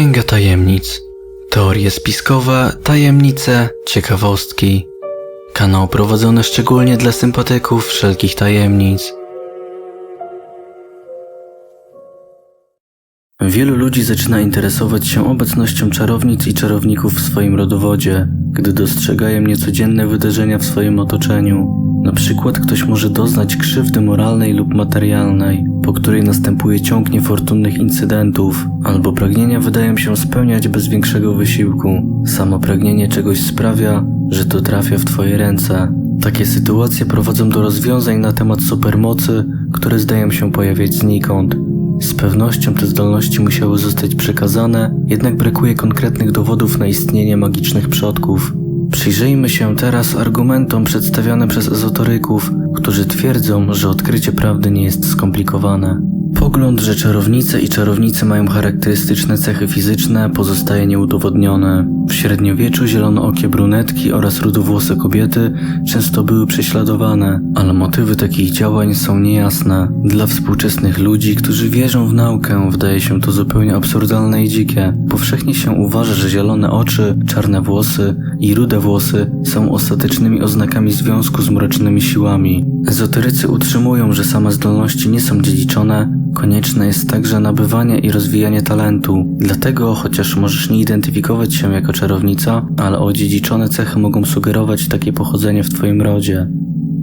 Księga Tajemnic. Teorie spiskowe, tajemnice, ciekawostki. Kanał prowadzony szczególnie dla sympatyków wszelkich tajemnic. Wielu ludzi zaczyna interesować się obecnością czarownic i czarowników w swoim rodowodzie, gdy dostrzegają niecodzienne wydarzenia w swoim otoczeniu. Na przykład ktoś może doznać krzywdy moralnej lub materialnej, po której następuje ciąg niefortunnych incydentów, albo pragnienia wydają się spełniać bez większego wysiłku. Samo pragnienie czegoś sprawia, że to trafia w Twoje ręce. Takie sytuacje prowadzą do rozwiązań na temat supermocy, które zdają się pojawiać znikąd. Z pewnością te zdolności musiały zostać przekazane, jednak brakuje konkretnych dowodów na istnienie magicznych przodków. Przyjrzyjmy się teraz argumentom przedstawianym przez ezotoryków, którzy twierdzą, że odkrycie prawdy nie jest skomplikowane. Pogląd, że czarownice i czarownicy mają charakterystyczne cechy fizyczne, pozostaje nieudowodniony. W średniowieczu zielonookie brunetki oraz rudowłose kobiety często były prześladowane, ale motywy takich działań są niejasne. Dla współczesnych ludzi, którzy wierzą w naukę, wydaje się to zupełnie absurdalne i dzikie. Powszechnie się uważa, że zielone oczy, czarne włosy i rude włosy są ostatecznymi oznakami związku z mrocznymi siłami. Ezoterycy utrzymują, że same zdolności nie są dziedziczone, konieczne jest także nabywanie i rozwijanie talentu. Dlatego, chociaż możesz nie identyfikować się jako czarownica, ale odziedziczone cechy mogą sugerować takie pochodzenie w Twoim rodzie.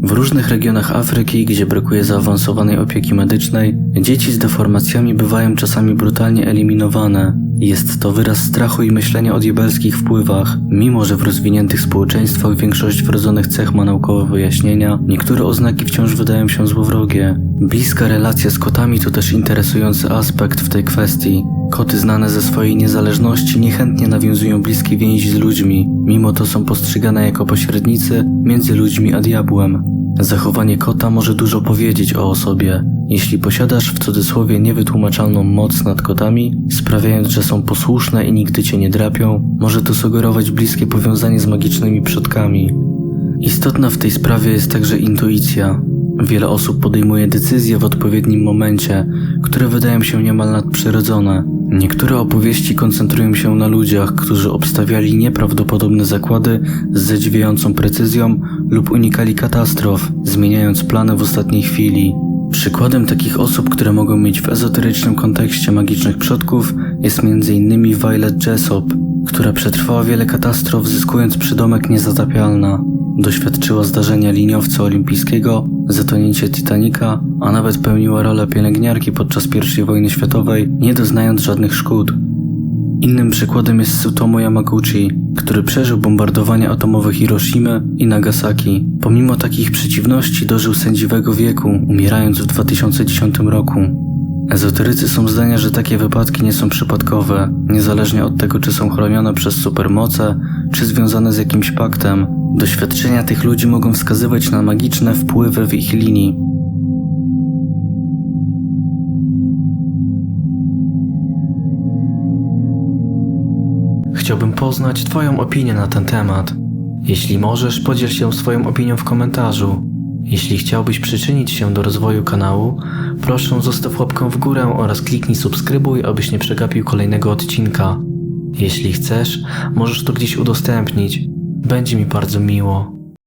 W różnych regionach Afryki, gdzie brakuje zaawansowanej opieki medycznej, dzieci z deformacjami bywają czasami brutalnie eliminowane. Jest to wyraz strachu i myślenia o diabelskich wpływach. Mimo, że w rozwiniętych społeczeństwach większość wrodzonych cech ma naukowe wyjaśnienia, niektóre oznaki wciąż wydają się złowrogie. Bliska relacja z kotami to też interesujący aspekt w tej kwestii. Koty znane ze swojej niezależności niechętnie nawiązują bliskie więzi z ludźmi, mimo to są postrzegane jako pośrednicy między ludźmi a diabłem. Zachowanie kota może dużo powiedzieć o osobie. Jeśli posiadasz w cudzysłowie niewytłumaczalną moc nad kotami, sprawiając, że są posłuszne i nigdy cię nie drapią, może to sugerować bliskie powiązanie z magicznymi przodkami. Istotna w tej sprawie jest także intuicja. Wiele osób podejmuje decyzje w odpowiednim momencie, które wydają się niemal nadprzyrodzone. Niektóre opowieści koncentrują się na ludziach, którzy obstawiali nieprawdopodobne zakłady z zadziwiającą precyzją lub unikali katastrof, zmieniając plany w ostatniej chwili. Przykładem takich osób, które mogą mieć w ezoterycznym kontekście magicznych przodków, jest m.in. Violet Jessop, która przetrwała wiele katastrof, zyskując przydomek niezatapialna. Doświadczyła zdarzenia liniowca olimpijskiego, zatonięcie Titanica, a nawet pełniła rolę pielęgniarki podczas I wojny światowej, nie doznając żadnych szkód. Innym przykładem jest Sutomo Yamaguchi, który przeżył bombardowanie atomowe Hiroshimy i Nagasaki. Pomimo takich przeciwności dożył sędziwego wieku, umierając w 2010 roku. Ezoterycy są zdania, że takie wypadki nie są przypadkowe, niezależnie od tego, czy są chronione przez supermoce, czy związane z jakimś paktem. Doświadczenia tych ludzi mogą wskazywać na magiczne wpływy w ich linii. Chciałbym poznać Twoją opinię na ten temat. Jeśli możesz, podziel się swoją opinią w komentarzu. Jeśli chciałbyś przyczynić się do rozwoju kanału, proszę zostaw łapkę w górę oraz kliknij subskrybuj, abyś nie przegapił kolejnego odcinka. Jeśli chcesz, możesz to gdzieś udostępnić. Będzie mi bardzo miło.